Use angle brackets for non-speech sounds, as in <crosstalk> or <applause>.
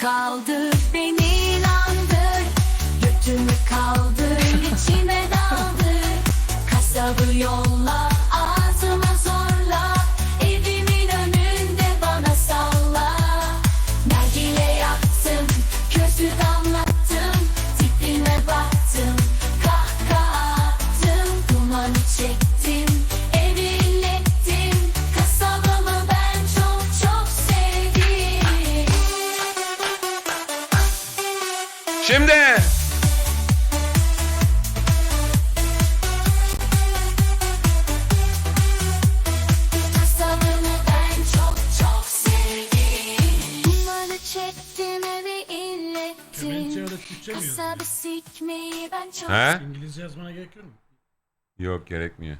kaldır beni inandır. Götümü kaldır <laughs> içime daldır. Kasabı yolla Şimdi. Kasabamı ben çok çok sevdim Dumanı çektim evi İngilizce inlettim ya da Türkçe mi yazıyor? Kasabı sikmeyi ben çok He? İngilizce yazmana gerek yok mu? Yok gerekmiyor.